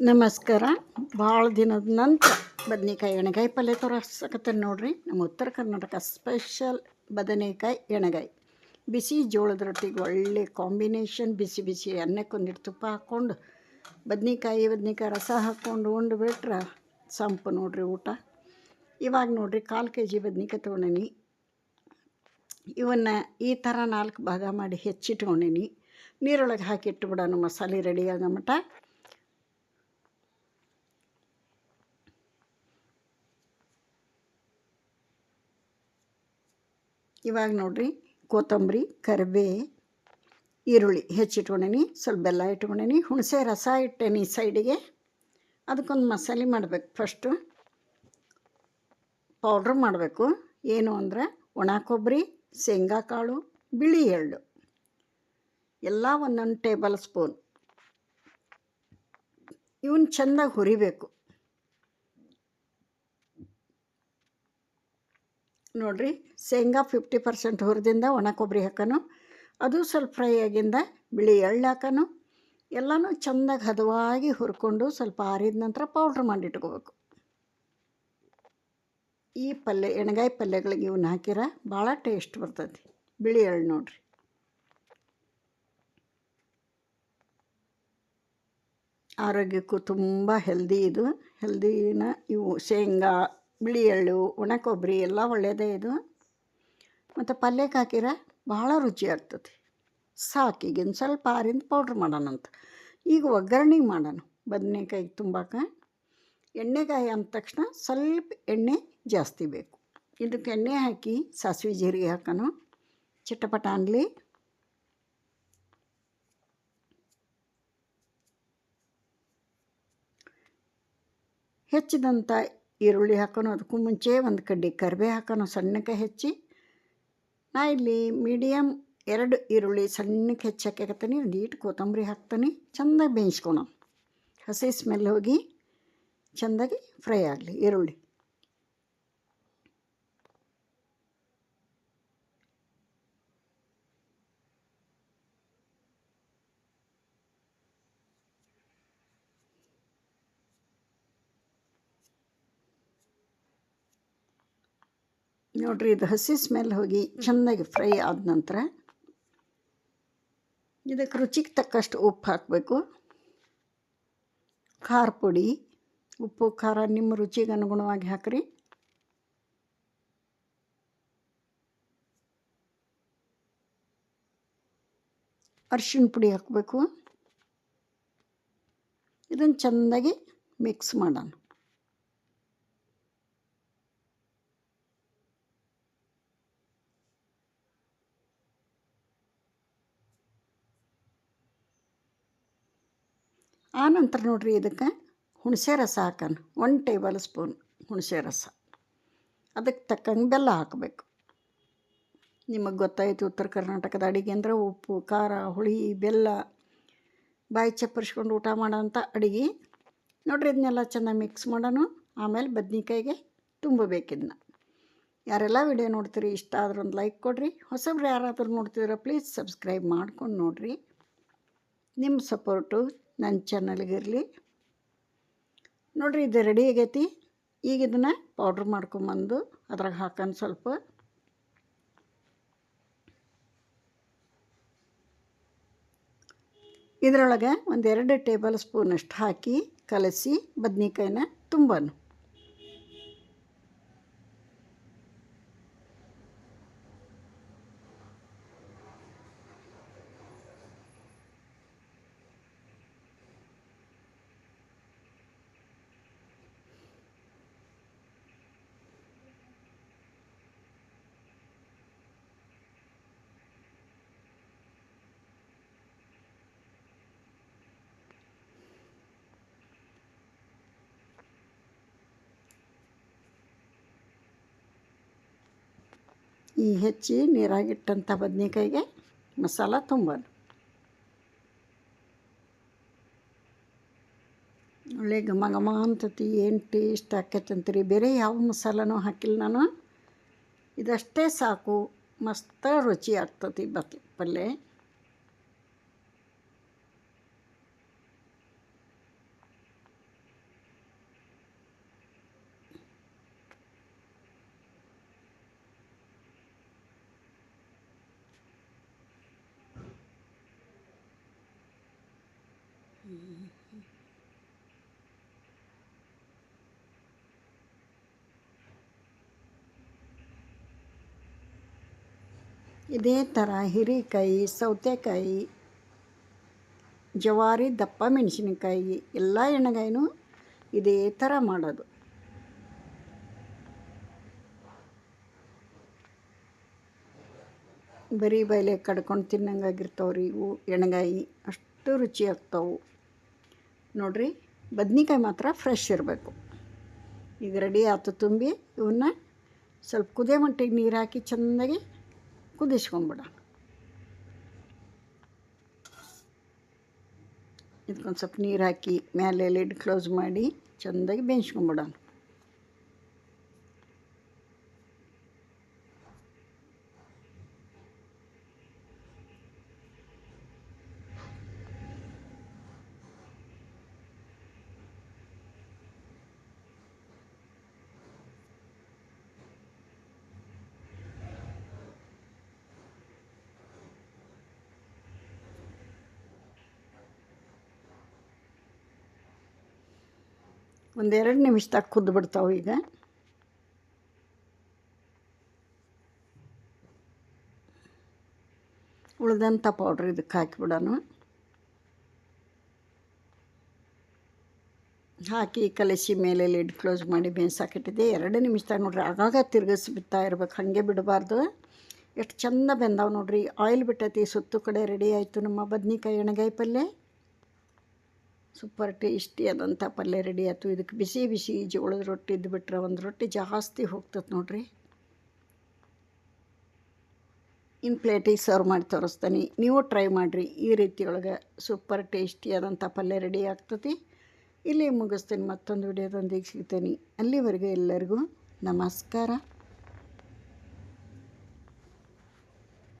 ನಮಸ್ಕಾರ. ಭಾಳ ದಿನದ ನಂತರ ಬದನೆಕಾಯಿ ಎಣ್ಣೆಗಾಯಿ ಪಲ್ಯ ತೋರಿಸಕತ್ತೇನೆ ನೋಡ್ರಿ. ನಮ್ಮ ಉತ್ತರ ಕರ್ನಾಟಕ ಸ್ಪೆಷಲ್ ಬದನೆಕಾಯಿ ಎಣ್ಣೆಗಾಯಿ ಬಿಸಿ ಜೋಳದ ರೊಟ್ಟಿಗೆ ಒಳ್ಳೆ ಕಾಂಬಿನೇಷನ್ ಬಿಸಿ ಬಿಸಿ ಅನ್ನಕ್ಕೊಂದಿಟ್ಟು ತುಪ್ಪ ಹಾಕ್ಕೊಂಡು, ಬದನೆಕಾಯಿ ಬದನೆಕಾಯಿ ರಸ ಹಾಕ್ಕೊಂಡು ಉಂಡು ಬಿಟ್ರೆ ಸಂಪು ನೋಡ್ರಿ ಊಟ. ಇವಾಗ ನೋಡ್ರಿ ಕಾಲು ಕೆ ಜಿ ಬದನೆಕಾಯಿ ತೊಗೊಂಡೀನಿ. ಇವನ್ನ ಈ ಥರ ನಾಲ್ಕು ಭಾಗ ಮಾಡಿ ಹೆಚ್ಚಿಟ್ಕೊಂಡೀನಿ. ನೀರೊಳಗೆ ಹಾಕಿ ಬಿಡೋಣ, ಮಸಾಲೆ ರೆಡಿ ಆಗೋ ಮಟ ಇವಾಗ ನೋಡ್ರಿ, ಕೊತ್ತಂಬರಿ, ಕರಿಬೇ, ಈರುಳ್ಳಿ ಹೆಚ್ಚಿಟ್ಕೊಂಡೀನಿ, ಸ್ವಲ್ಪ ಬೆಲ್ಲ ಇಟ್ಕೊಂಡೀನಿ, ಹುಣಸೆ ರಸ ಇಟ್ಟೇನಿ ಸೈಡಿಗೆ. ಅದಕ್ಕೊಂದು ಮಸಾಲೆ ಮಾಡಬೇಕು ಫಸ್ಟು ಪೌಡ್ರ್ ಮಾಡಬೇಕು. ಏನು ಅಂದರೆ ಒಣ ಕೊಬ್ಬರಿ, ಶೇಂಗಾ ಕಾಳು, ಬಿಳಿ ಎಳ್ಳು. ಎಲ್ಲ ಒಂದೊಂದು ಟೇಬಲ್ ಸ್ಪೂನ್ ಇವನ್ನ ಚೆಂದಾಗಿ ಹುರಿಬೇಕು. ನೋಡಿರಿ, ಶೇಂಗಾ ಫಿಫ್ಟಿ ಪರ್ಸೆಂಟ್ ಹುರಿದಿಂದ ಒಣ ಕೊಬ್ಬರಿ ಹಾಕೋನು. ಅದು ಸ್ವಲ್ಪ ಫ್ರೈ ಆಗಿಂದ ಬಿಳಿ ಎಳ್ಳು ಹಾಕೋನು. ಎಲ್ಲನೂ ಚೆಂದಾಗಿ ಹದವಾಗಿ ಹುರ್ಕೊಂಡು ಸ್ವಲ್ಪ ಆರಿದ ನಂತರ ಪೌಡ್ರ್ ಮಾಡಿಟ್ಕೋಬೇಕು ಈ ಪಲ್ಯ ಎಣ್ಗಾಯಿ ಪಲ್ಯಗಳಿಗೆ ಇವನ್ನ ಹಾಕಿರ ಭಾಳ ಟೇಸ್ಟ್ ಬರ್ತೈತಿ. ಬಿಳಿ ಎಳ್ಳು ನೋಡ್ರಿ. ಆರೋಗ್ಯಕ್ಕೂ ತುಂಬ ಹೆಲ್ದಿ ಇದು. ಹೆಲ್ದಿನ ಇವು ಶೇಂಗಾ ಬಿಳಿ ಎಳ್ಳು ಒಣ ಕೊಬ್ಬರಿ ಎಲ್ಲ ಒಳ್ಳೆಯದೇ ಇದು. ಮತ್ತು ಪಲ್ಯಕ್ಕೆ ಹಾಕಿರ ಭಾಳ ರುಚಿ ಆಗ್ತದೆ. ಸಾಕಿಗೆ ಈಗಿನ ಸ್ವಲ್ಪ ಆರಿಂದ ಪೌಡ್ರ್ ಮಾಡೋಣಂತ ಈಗ ಒಗ್ಗರಣೆಗೆ ಮಾಡೋಣ. ಬದನೆಕಾಯಿ ತುಂಬಾಕ. ಎಣ್ಣೆಗಾಯಿ ಅಂದ ತಕ್ಷಣ ಸ್ವಲ್ಪ ಎಣ್ಣೆ ಜಾಸ್ತಿ ಬೇಕು. ಇದಕ್ಕೆ ಎಣ್ಣೆ ಹಾಕಿ ಸಾಸಿವೆ ಜೀರಿಗೆ ಹಾಕೋಣ. ಚಿಟಪಟ ಅನ್ಲಿ. ಹೆಚ್ಚಿದಂಥ ಈರುಳ್ಳಿ ಹಾಕೋಣ ಅದಕ್ಕೂ ಮುಂಚೆ ಒಂದು ಕಡ್ಡಿ ಕರಿಬೇ ಹಾಕೋಣ ಸಣ್ಣಕ್ಕೆ ಹೆಚ್ಚಿ, ನಾ ಇಲ್ಲಿ ಮೀಡಿಯಮ್ ಎರಡು ಈರುಳ್ಳಿ ಸಣ್ಣಕ್ಕೆ ಹೆಚ್ಚಕ್ಕೆ ಹಾಕತ್ತೀನಿ, ಒಂದು ಈಟು ಕೊತ್ತಂಬರಿ ಹಾಕ್ತೀನಿ, ಚೆಂದಾಗಿ ಬೇಯಿಸ್ಕೊಳ ಹಸಿ ಸ್ಮೆಲ್ ಹೋಗಿ ಚೆಂದಾಗಿ ಫ್ರೈ ಆಗಲಿ ಈರುಳ್ಳಿ. ನೋಡ್ರಿ, ಇದು ಹಸಿ ಸ್ಮೆಲ್ ಹೋಗಿ ಚೆನ್ನಾಗಿ ಫ್ರೈ ಆದ ನಂತರ ಇದಕ್ಕೆ ರುಚಿಗೆ ತಕ್ಕಷ್ಟು ಉಪ್ಪು ಹಾಕಬೇಕು. ಖಾರ ಪುಡಿ, ಉಪ್ಪು, ಖಾರ ನಿಮ್ಮ ರುಚಿಗೆ ಅನುಗುಣವಾಗಿ ಹಾಕಿರಿ. ಅರ್ಶಿಣ ಪುಡಿ ಹಾಕಬೇಕು. ಇದನ್ನು ಚೆಂದಾಗಿ ಮಿಕ್ಸ್ ಮಾಡೋಣ. ಆನಂತರ ನೋಡ್ರಿ ಇದಕ್ಕೆ ಹುಣಸೆ ರಸ ಹಾಕೋಣ. ಒನ್ ಟೇಬಲ್ ಸ್ಪೂನ್ ಹುಣಸೆ ರಸ. ಅದಕ್ಕೆ ತಕ್ಕಂಗೆ ಬೆಲ್ಲ ಹಾಕಬೇಕು. ನಿಮಗೆ ಗೊತ್ತಾಯಿತು ಉತ್ತರ ಕರ್ನಾಟಕದ ಅಡುಗೆ ಅಂದರೆ ಉಪ್ಪು, ಖಾರ, ಹುಳಿ, ಬೆಲ್ಲ. ಬಾಯಿ ಚಪ್ಪರಿಸ್ಕೊಂಡು ಊಟ ಮಾಡೋಂಥ ಅಡುಗೆ. ನೋಡ್ರಿ ಇದನ್ನೆಲ್ಲ ಚೆನ್ನಾಗಿ ಮಿಕ್ಸ್ ಮಾಡೋಣ. ಆಮೇಲೆ ಬದ್ನಿಕಾಯಿಗೆ ತುಂಬಬೇಕಿದ್ನ ಯಾರೆಲ್ಲ ವಿಡಿಯೋ ನೋಡ್ತೀರಿ, ಇಷ್ಟ ಆದ್ರೆ ಒಂದು ಲೈಕ್ ಕೊಡಿರಿ. ಹೊಸಬ್ರು ಯಾರಾದರೂ ನೋಡ್ತಿದ್ರೆ ಪ್ಲೀಸ್ ಸಬ್ಸ್ಕ್ರೈಬ್ ಮಾಡ್ಕೊಂಡು ನೋಡಿರಿ. ನಿಮ್ಮ ಸಪೋರ್ಟು ನನ್ನ ಚಾನಲ್ಗಿರಲಿ. ನೋಡಿರಿ ಇದು ರೆಡಿ ಆಗೈತಿ. ಈಗ ಇದನ್ನು ಪೌಡ್ರ್ ಮಾಡ್ಕೊಂಬಂದು ಅದ್ರಾಗ ಹಾಕೋಣ ಸ್ವಲ್ಪ. ಇದರೊಳಗೆ ಒಂದೆರಡು ಟೇಬಲ್ ಸ್ಪೂನಷ್ಟು ಹಾಕಿ ಕಲಸಿ ಬದ್ನಿಕಾಯಿನ ತುಂಬನು. ಈ ಹೆಚ್ಚಿ ನೀರಾಗಿಟ್ಟಂಥ ಬದನೆಕಾಯಿಗೆ ಮಸಾಲ ತುಂಬೋದು ಒಳ್ಳೆ ಘಮ ಘಮ ಅಂತತಿ, ಏನು ಟೇಸ್ಟ್ ಆಕೈತೆ ಅಂತೀರಿ? ಬೇರೆ ಯಾವ ಮಸಾಲನೂ ಹಾಕಿಲ್ಲ ನಾನು. ಇದಷ್ಟೇ ಸಾಕು, ಮಸ್ತ ರುಚಿ ಆಗ್ತತಿ ಬತ್ ಪಲ್ಯ ಇದೇ ಥರ ಹೀರೆಕಾಯಿ ಸೌತೆಕಾಯಿ ಜವಾರಿ, ದಪ್ಪ ಮೆಣಸಿನಕಾಯಿ, ಎಲ್ಲ ಎಣ್ಣೆಗಾಯಿನೂ ಇದೇ ಥರ ಮಾಡೋದು. ಬರೀ ಬಯಲೆ ಕಡ್ಕೊಂಡು ತಿನ್ನಂಗಾಗಿರ್ತಾವ್ರಿ ಇವು ಎಣ್ಣೆಗಾಯಿ ಅಷ್ಟು ರುಚಿ ಆಗ್ತಾವೆ. ನೋಡ್ರಿ, ಬದ್ನಿಕಾಯಿ ಮಾತ್ರ ಫ್ರೆಶ್ ಇರಬೇಕು. ಈಗ ರೆಡಿ ಆಯ್ತು ತುಂಬಿ ಇವನ್ನ ಸ್ವಲ್ಪ ಕುದಿಯೋ ಮಟ್ಟಿಗೆ ನೀರು ಹಾಕಿ ಚೆಂದಾಗಿ ಕುದಿಸ್ಕೊಂಬಿಡ ಇದಕ್ಕೊಂದು ಸ್ವಲ್ಪ ನೀರು ಹಾಕಿ ಮೇಲೆ ಲಿಡ್ ಕ್ಲೋಸ್ ಮಾಡಿ ಚೆಂದಾಗಿ ಬೇಯಿಸ್ಕೊಂಬಿಡೋಣ ಒಂದೆರಡು ನಿಮಿಷದಾಗ ಕುದ್ದು ಬಿಡ್ತಾವೆ ಈಗ. ಉಳ್ದಂಥ ಪೌಡ್ರ್ ಇದಕ್ಕೆ ಹಾಕಿಬಿಡೋಣ ಹಾಕಿ ಕಲಸಿ ಮೇಲೆ ಲಿಡ್ ಕ್ಲೋಸ್ ಮಾಡಿ ಬೇಯಿಸಾಕಿಟ್ಟಿದ್ದೆ ಎರಡು ನಿಮಿಷದಾಗ ನೋಡ್ರಿ, ಆಗಾಗ ತಿರುಗಿಸಿ ಬಿತ್ತಾ ಇರ್ಬೇಕು, ಹಾಗೆ ಬಿಡಬಾರ್ದು. ಎಷ್ಟು ಚಂದ ಬೆಂದಾವೆ ನೋಡ್ರಿ ಆಯಿಲ್ ಬಿಟ್ಟೈತಿ, ಸುತ್ತು ಕಡೆ ರೆಡಿ ಆಯಿತು ನಮ್ಮ ಬದ್ನಿಕಾಯಿ ಎಣ್ಣೆಗಾಯಿ ಪಲ್ಯ. ಸೂಪರ್ ಟೇಸ್ಟಿಯಾದಂಥ ಪಲ್ಯ ರೆಡಿ ಆಯ್ತು. ಇದಕ್ಕೆ ಬಿಸಿ ಬಿಸಿ ಜೋಳದ ರೊಟ್ಟಿ ಇದ್ದು ಬಿಟ್ರೆ ಒಂದು ರೊಟ್ಟಿ ಜಾಸ್ತಿ ಹೋಗ್ತದೆ ನೋಡ್ರಿ. ಇನ್ನು ಪ್ಲೇಟಿಗೆ ಸರ್ವ್ ಮಾಡಿ ತೋರಿಸ್ತೀನಿ. ನೀವು ಟ್ರೈ ಮಾಡಿರಿ. ಈ ರೀತಿ ಒಳಗೆ ಸೂಪರ್ ಟೇಸ್ಟಿಯಾದಂಥ ಪಲ್ಯ ರೆಡಿ ಆಗ್ತತಿ ಇಲ್ಲಿ ಮುಗಿಸ್ತೀನಿ. ಮತ್ತೊಂದು ವಿಡಿಯೋದೊಂದಿಗೆ ಸಿಗ್ತೀನಿ. ಅಲ್ಲಿವರೆಗೂ ಎಲ್ಲರಿಗೂ ನಮಸ್ಕಾರ.